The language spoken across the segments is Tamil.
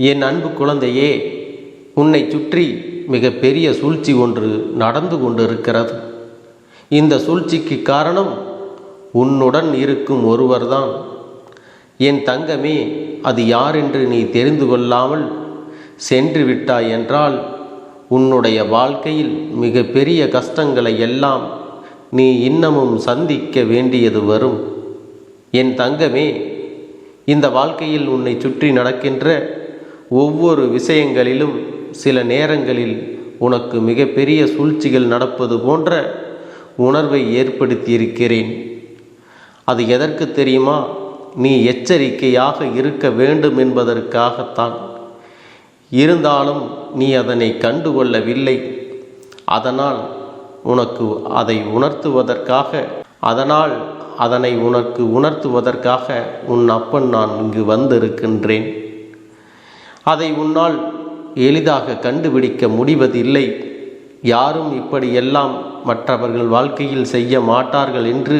என் அன்பு குழந்தையே உன்னை சுற்றி மிக பெரிய சூழ்ச்சி ஒன்று நடந்து கொண்டிருக்கிறது. இந்த சூழ்ச்சிக்கு காரணம் உன்னுடன் இருக்கும் ஒருவர்தான். என் தங்கமே அது யார் என்று நீ தெரிந்து கொள்ளாமல் சென்று விட்டாய் என்றால் உன்னுடைய வாழ்க்கையில் மிக பெரிய கஷ்டங்களை எல்லாம் நீ இன்னமும் சந்திக்க வேண்டியது வரும். என் தங்கமே இந்த வாழ்க்கையில் உன்னை சுற்றி நடக்கின்ற ஒவ்வொரு விஷயங்களிலும் சில நேரங்களில் உனக்கு மிகப்பெரிய சூழ்ச்சிகள் நடப்பது போன்ற உணர்வை ஏற்படுத்தியிருக்கிறேன். அது எதற்கு தெரியுமா? நீ எச்சரிக்கையாக இருக்க வேண்டும் என்பதற்காகத்தான். இருந்தாலும் நீ அதனை கண்டுகொள்ளவில்லை. அதனால் உனக்கு அதை உணர்த்துவதற்காக அதனால் அதனை உனக்கு உணர்த்துவதற்காக உன் அப்பன் நான் இங்கு வந்திருக்கின்றேன். அதை உன்னால் எளிதாக கண்டுபிடிக்க முடிவதில்லை. யாரும் இப்படியெல்லாம் மற்றவர்கள் வாழ்க்கையில் செய்ய மாட்டார்கள் என்று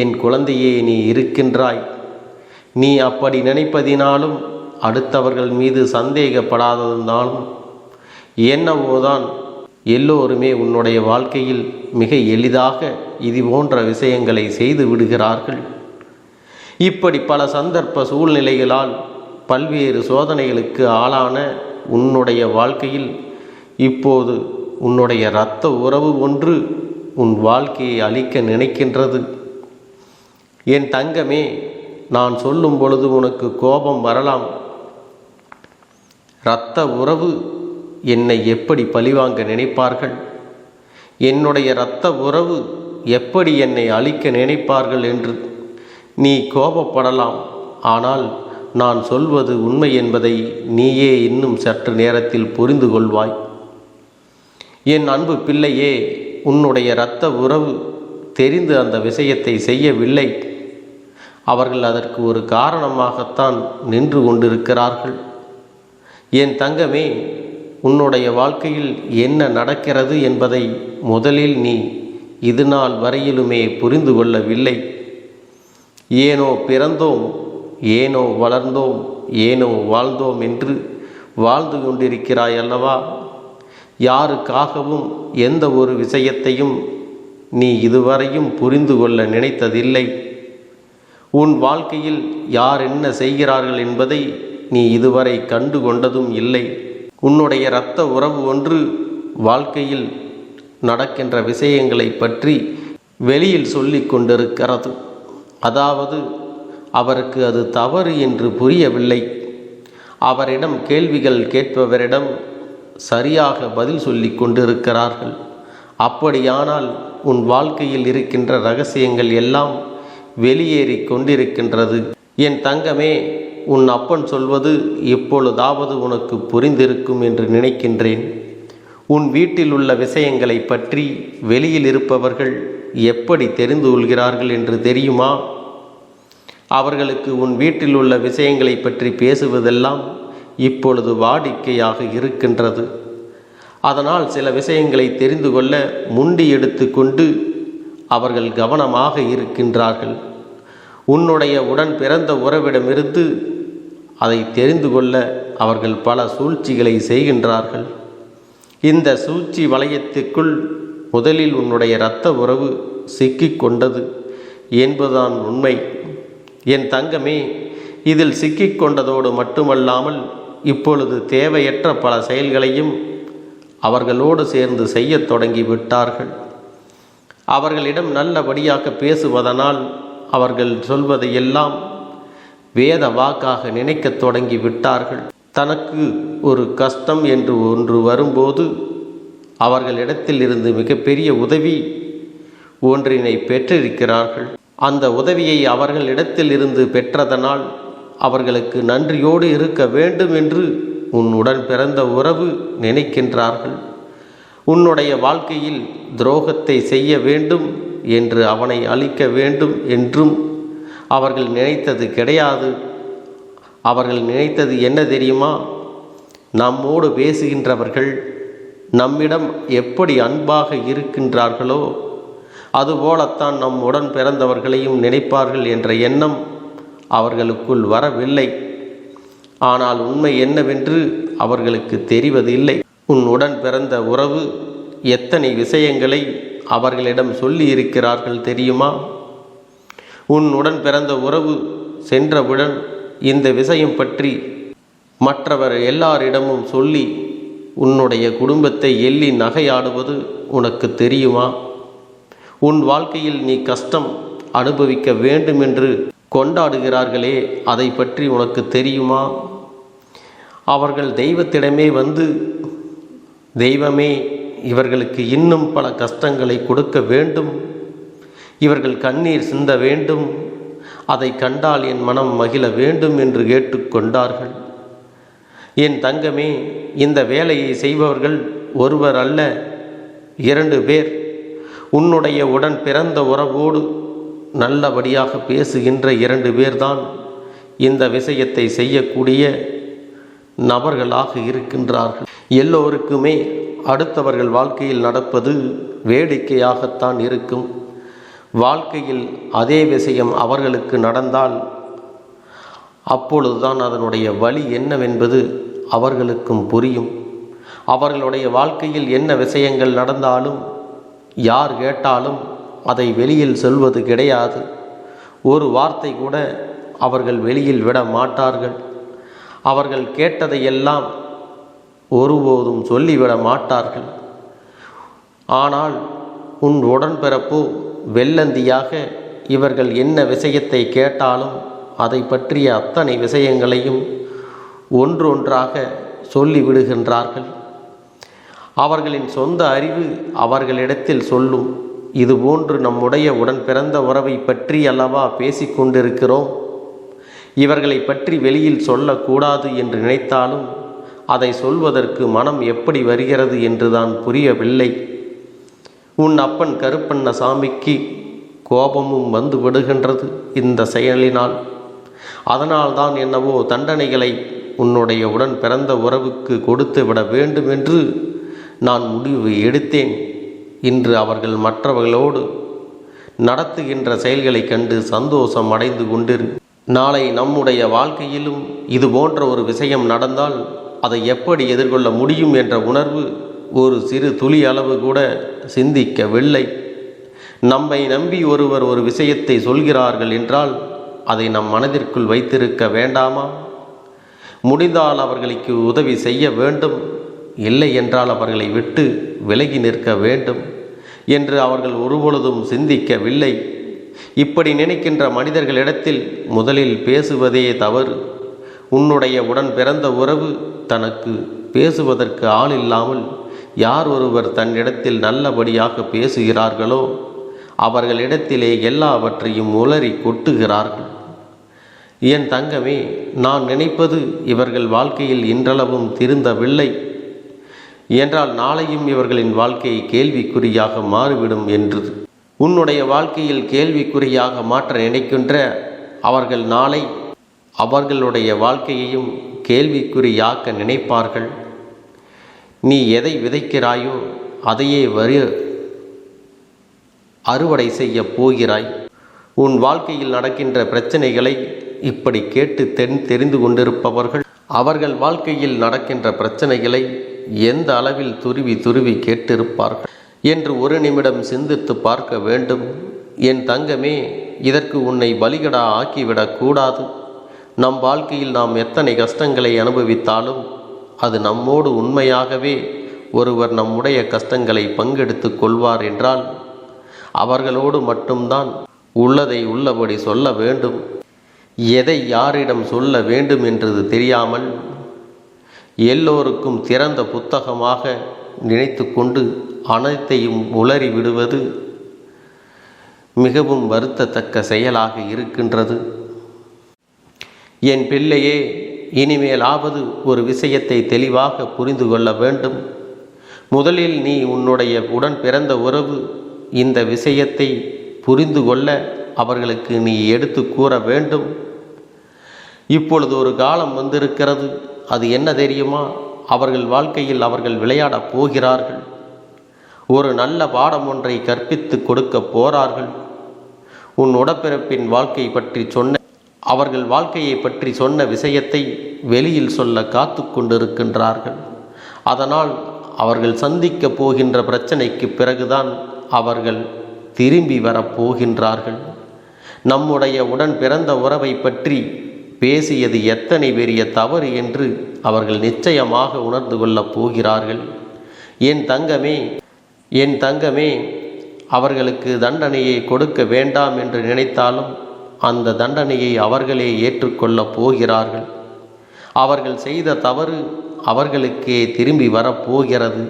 என் குழந்தையே நீ இருக்கின்றாய். நீ அப்படி நினைப்பதினாலும் அடுத்தவர்கள் மீது சந்தேகப்படாததினாலும் என்னவோதான் எல்லோருமே உன்னுடைய வாழ்க்கையில் மிக எளிதாக இது போன்ற விஷயங்களை செய்து விடுகிறார்கள். இப்படி பல சந்தர்ப்ப சூழ்நிலைகளால் பல்வேறு சோதனைகளுக்கு ஆளான உன்னுடைய வாழ்க்கையில் இப்போது உன்னுடைய இரத்த உறவு ஒன்று உன் வாழ்க்கையை அழிக்க நினைக்கின்றது. என் தங்கமே நான் சொல்லும் பொழுது உனக்கு கோபம் வரலாம். இரத்த உறவு என்னை எப்படி பழிவாங்க நினைப்பார்கள்? என்னுடைய இரத்த உறவு எப்படி என்னை அழிக்க நினைப்பார்கள் என்று நீ கோபப்படலாம். ஆனால் நான் சொல்வது உண்மை என்பதை நீயே இன்னும் சற்று நேரத்தில் புரிந்து கொள்வாய். என் அன்பு பிள்ளையே உன்னுடைய இரத்த உறவு தெரிந்து அந்த விஷயத்தை செய்யவில்லை. அவர்கள் அதற்கு ஒரு காரணமாகத்தான் நின்று கொண்டிருக்கிறார்கள். என் தங்கமே உன்னுடைய வாழ்க்கையில் என்ன நடக்கிறது என்பதை முதலில் நீ இது நாள் வரையிலுமே புரிந்து கொள்ளவில்லை. ஏனோ பிறந்தோம் ஏனோ வளர்ந்தோம் ஏனோ வாழ்ந்தோம் என்று வாழ்ந்து கொண்டிருக்கிறாய் அல்லவா? யாருக்காகவும் எந்த ஒரு விஷயத்தையும் நீ இதுவரையும் புரிந்து கொள்ள நினைத்ததில்லை. உன் வாழ்க்கையில் யார் என்ன செய்கிறார்கள் என்பதை நீ இதுவரை கண்டு கொண்டதும் இல்லை. உன்னுடைய இரத்த உறவு ஒன்று வாழ்க்கையில் நடக்கின்ற விஷயங்களை பற்றி வெளியில் சொல்லி கொண்டிருக்கிறது. அதாவது அவருக்கு அது தவறு என்று புரியவில்லை. அவரிடம் கேள்விகள் கேட்பவரிடம் சரியாக பதில் சொல்லி கொண்டிருக்கிறார்கள். அப்படியானால் உன் வாழ்க்கையில் இருக்கின்ற ரகசியங்கள் எல்லாம் வெளியேறி கொண்டிருக்கின்றது. என் தங்கமே உன் அப்பன் சொல்வது இப்பொழுதாவது உனக்கு புரிந்திருக்கும் என்று நினைக்கின்றேன். உன் வீட்டில் உள்ள விஷயங்களை பற்றி வெளியில் இருப்பவர்கள் எப்படி தெரிந்து கொள்கிறார்கள் என்று தெரியுமா? அவர்களுக்கு உன் வீட்டில் உள்ள விஷயங்களை பற்றி பேசுவதெல்லாம் இப்பொழுது வாடிக்கையாக இருக்கின்றது. அதனால் சில விஷயங்களை தெரிந்து கொள்ள முண்டி எடுத்துக்கொண்டு அவர்கள் கவனமாக இருக்கின்றார்கள். உன்னுடைய உடன் பிறந்த உறவிடமிருந்து அதை தெரிந்து கொள்ள அவர்கள் பல சூழ்ச்சிகளை செய்கின்றார்கள். இந்த சூழ்ச்சி வளையத்துக்குள் முதலில் உன்னுடைய இரத்த உறவு சிக்கிக்கொண்டது என்பதுதான் உண்மை. என் தங்கமே இதில் சிக்கிக் கொண்டதோடு மட்டுமல்லாமல் இப்பொழுது தேவையற்ற பல செயல்களையும் அவர்களோடு சேர்ந்து செய்யத் தொடங்கி விட்டார்கள் அவர்களிடம் நல்லபடியாக பேசுவதனால் அவர்கள் சொல்வதை எல்லாம் வேத வாக்காக நினைக்கத் தொடங்கி விட்டார்கள் தனக்கு ஒரு கஷ்டம் என்று ஒன்று வரும்போது அவர்களிடத்தில் இருந்து மிகப்பெரிய உதவி ஒன்றினை பெற்றிருக்கிறார்கள். அந்த உதவியை அவர்களிடத்தில் இருந்து பெற்றதனால் அவர்களுக்கு நன்றியோடு இருக்க வேண்டும் என்று உன்னுடன் பிறந்த உறவு நினைக்கின்றார்கள். உன்னுடைய வாழ்க்கையில் துரோகத்தை செய்ய வேண்டும் என்று அவனை அழிக்க வேண்டும் என்றும் அவர்கள் நினைத்தது கிடையாது. அவர்கள் நினைத்தது என்ன தெரியுமா? நம்மோடு பேசுகின்றவர்கள் நம்மிடம் எப்படி அன்பாக இருக்கின்றார்களோ அதுபோலத்தான் நம் உடன் பிறந்தவர்களையும் நினைப்பார்கள் என்ற எண்ணம் அவர்களுக்குள் வரவில்லை. ஆனால் உண்மை என்னவென்று அவர்களுக்கு தெரிவதில்லை. உன் உடன் பிறந்த உறவு எத்தனை விஷயங்களை அவர்களிடம் சொல்லி இருக்கிறார்கள் தெரியுமா? உன் உடன் பிறந்த உறவு சென்றவுடன் இந்த விஷயம் பற்றி மற்றவர் எல்லாரிடமும் சொல்லி உன்னுடைய குடும்பத்தை எள்ளி நகையாடுவது உனக்கு தெரியுமா? உன் வாழ்க்கையில் நீ கஷ்டம் அனுபவிக்க வேண்டுமென்று கொண்டாடுகிறார்களே அதை பற்றி உனக்கு தெரியுமா? அவர்கள் தெய்வத்திடமே வந்து தெய்வமே இவர்களுக்கு இன்னும் பல கஷ்டங்களை கொடுக்க வேண்டும். இவர்கள் கண்ணீர் சிந்த வேண்டும். அதை கண்டால் என் மனம் மகிழ வேண்டும் என்று கேட்டுக்கொண்டார்கள் என் தங்கமே இந்த வேலையை செய்பவர்கள் ஒருவர் அல்ல இரண்டு பேர். உன்னுடைய உடன் பிறந்த உறவோடு நல்லபடியாக பேசுகின்ற இரண்டு பேர்தான் இந்த விஷயத்தை செய்யக்கூடிய நபர்களாக இருக்கின்றார்கள். எல்லோருக்குமே அடுத்தவர்கள் வாழ்க்கையில் நடப்பது வேடிக்கையாகத்தான் இருக்கும். வாழ்க்கையில் அதே விஷயம் அவர்களுக்கு நடந்தால் அப்பொழுதுதான் அதனுடைய வழி என்னவென்பது அவர்களுக்கும் புரியும். அவர்களுடைய வாழ்க்கையில் என்ன விஷயங்கள் நடந்தாலும் யார் கேட்டாலும் அதை வெளியில் சொல்வது கிடையாது. ஒரு வார்த்தை கூட அவர்கள் வெளியில் விட மாட்டார்கள். அவர்கள் கேட்டதையெல்லாம் ஒருபோதும் சொல்லிவிட மாட்டார்கள். ஆனால் உன் உடன்பிறப்பு வெள்ளந்தியாக இவர்கள் என்ன விஷயத்தை கேட்டாலும் அதை பற்றிய அத்தனை விஷயங்களையும் ஒன்றொன்றாக சொல்லிவிடுகின்றார்கள். அவர்களின் சொந்த அறிவு அவர்களிடத்தில் சொல்லும். இதுபோன்று நம்முடைய உடன் பிறந்த உறவை பற்றி அல்லவா பேசிக்கொண்டிருக்கிறோம் இவர்களை பற்றி வெளியில் சொல்லக்கூடாது என்று நினைத்தாலும் அதை சொல்வதற்கு மனம் எப்படி வருகிறது என்றுதான் புரியவில்லை. உன் அப்பன் கருப்பண்ண சாமிக்கு கோபமும் வந்து விடுகின்றது இந்த செயலினால். அதனால்தான் என்னவோ தண்டனைகளை உன்னுடைய உடன் பிறந்த உறவுக்கு கொடுத்து விட வேண்டும் என்று நான் முடிவு எடுத்தேன். இன்று அவர்கள் மற்றவர்களோடு நடத்துகின்ற செயல்களை கண்டு சந்தோஷம் அடைந்து கொண்டிரு நாளை நம்முடைய வாழ்க்கையிலும் இது போன்ற ஒரு விஷயம் நடந்தால் அதை எப்படி எதிர்கொள்ள முடியும் என்ற உணர்வு ஒரு சிறு துளி அளவு கூட சிந்திக்கவில்லை. நம்மை நம்பி ஒருவர் ஒரு விஷயத்தை சொல்கிறார்கள் என்றால் அதை நம் மனதிற்குள் வைத்திருக்க வேண்டாமா? முடிந்தால் அவர்களுக்கு உதவி செய்ய வேண்டும். இல்லை என்றால் அவர்களை விட்டு விலகி நிற்க வேண்டும் என்று அவர்கள் ஒருபொழுதும் சிந்திக்கவில்லை. இப்படி நினைக்கின்ற மனிதர்களிடத்தில் முதலில் பேசுவதே தவறு. உன்னுடைய உடன் பிறந்த உறவு தனக்கு பேசுவதற்கு ஆள் இல்லாமல் யார் ஒருவர் தன்னிடத்தில் நல்லபடியாக பேசுகிறார்களோ அவர்களிடத்திலே எல்லாவற்றையும் உளறி கொட்டுகிறார்கள். என் தங்கமே நான் நினைப்பது இவர்கள் வாழ்க்கையில் இன்றளவும் திருந்தவில்லை. என்றால் நாளையும் இவர்களின் வாழ்க்கை கேள்விக்குறியாக மாறிவிடும் என்று. உன்னுடைய வாழ்க்கையில் கேள்விக்குறியாக மாற்ற நினைக்கின்ற அவர்கள் நாளை அவர்களுடைய வாழ்க்கையையும் கேள்விக்குறியாக்க நினைப்பார்கள். நீ எதை விதைக்கிறாயோ அதையே வரு அறுவடை செய்ய போகிறாய். உன் வாழ்க்கையில் நடக்கின்ற பிரச்சனைகளை இப்படி கேட்டு தென் தெரிந்து கொண்டிருப்பவர்கள் அவர்கள் வாழ்க்கையில் நடக்கின்ற பிரச்சனைகளை எந்த அளவில் துருவி துருவி கேட்டிருப்பார்கள்? என்று ஒரு நிமிடம் சிந்தித்து பார்க்க வேண்டும். என் தங்கமே இதற்கு உன்னை பலிகடா ஆக்கிவிடக் கூடாது. நம் வாழ்க்கையில் நாம் எத்தனை கஷ்டங்களை அனுபவித்தாலும் அது நம்மோடு உண்மையாகவே ஒருவர் நம்முடைய கஷ்டங்களை பங்கெடுத்து கொள்வார் என்றால் அவர்களோடு மட்டும்தான் உள்ளதை உள்ளபடி சொல்ல வேண்டும். எதை யாரிடம் சொல்ல வேண்டும் என்றது தெரியாமல் எல்லோருக்கும் திறந்த புத்தகமாக நினைத்து கொண்டு அனைத்தையும் உளறி விடுவது மிகவும் வருத்தத்தக்க செயலாக இருக்கின்றது. என் பிள்ளையே இனிமேலாவது ஒரு விஷயத்தை தெளிவாக புரிந்து கொள்ள வேண்டும். முதலில் நீ உன்னுடைய உடன் பிறந்த உறவு இந்த விஷயத்தை புரிந்து கொள்ள அவர்களுக்கு நீ எடுத்து கூற வேண்டும். இப்பொழுது ஒரு காலம் வந்திருக்கிறது. அது என்ன தெரியுமா? அவர்கள் வாழ்க்கையில் அவர்கள் விளையாடப் போகிறார்கள். ஒரு நல்ல பாடம் ஒன்றை கற்பித்து கொடுக்க போறார்கள். உன் உடப்பிறப்பின் வாழ்க்கை பற்றி சொன்ன அவர்கள் வாழ்க்கையை பற்றி சொன்ன விஷயத்தை வெளியில் சொல்ல காத்து கொண்டிருக்கின்றார்கள். அதனால் அவர்கள் சந்திக்கப் போகின்ற பிரச்சனைக்கு பிறகுதான் அவர்கள் திரும்பி வரப்போகின்றார்கள் நம்முடைய உடன் பிறந்த உறவை பற்றி பேசியது எத்தனை பெரிய தவறு என்று அவர்கள் நிச்சயமாக உணர்ந்து கொள்ளப் போகிறார்கள். என் தங்கமே என் தங்கமே அவர்களுக்கு தண்டனையை கொடுக்க வேண்டாம் என்று நினைத்தாலும் அந்த தண்டனையை அவர்களே ஏற்றுக்கொள்ளப் போகிறார்கள். அவர்கள் செய்த தவறு அவர்களுக்கே திரும்பி வரப்போகிறது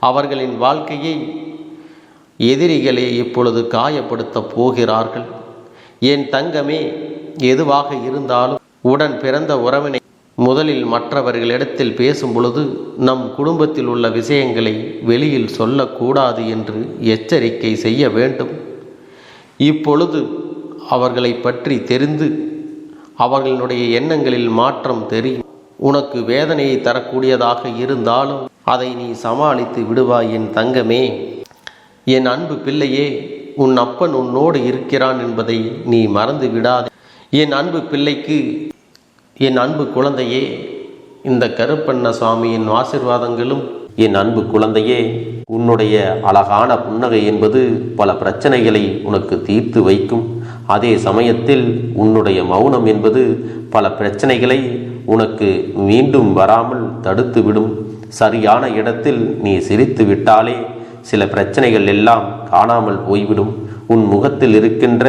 அவர்களின் வாழ்க்கையை எதிரிகளே இப்பொழுது காயப்படுத்தப் போகிறார்கள். என் தங்கமே எதுவாக இருந்தாலும் உடன் பிறந்த உறவினை முதலில் மற்றவர்களிடத்தில் பேசும் பொழுது நம் குடும்பத்தில் உள்ள விஷயங்களை வெளியில் சொல்லக்கூடாது என்று எச்சரிக்கை செய்ய வேண்டும். இப்பொழுது அவர்களை பற்றி தெரிந்து அவர்களுடைய எண்ணங்களில் மாற்றம் தெரியும் உனக்கு வேதனையை தரக்கூடியதாக இருந்தாலும் அதை நீ சமாளித்து விடுவாய் என் தங்கமே. என் அன்பு பிள்ளையே உன் அப்பன் உன்னோடு இருக்கிறான் என்பதை நீ மறந்து விடாதே என் அன்பு பிள்ளைக்கு என் அன்பு குழந்தையே இந்த கருப்பண்ண சுவாமியின் ஆசிர்வாதங்களும் என் அன்பு குழந்தையே உன்னுடைய அழகான புன்னகை என்பது பல பிரச்சனைகளை உனக்கு தீர்த்து வைக்கும். அதே சமயத்தில் உன்னுடைய மௌனம் என்பது பல பிரச்சனைகளை உனக்கு மீண்டும் வராமல் தடுத்துவிடும் சரியான இடத்தில் நீ சிரித்து விட்டாலே சில பிரச்சனைகள் எல்லாம் காணாமல் போய்விடும். உன் முகத்தில் இருக்கின்ற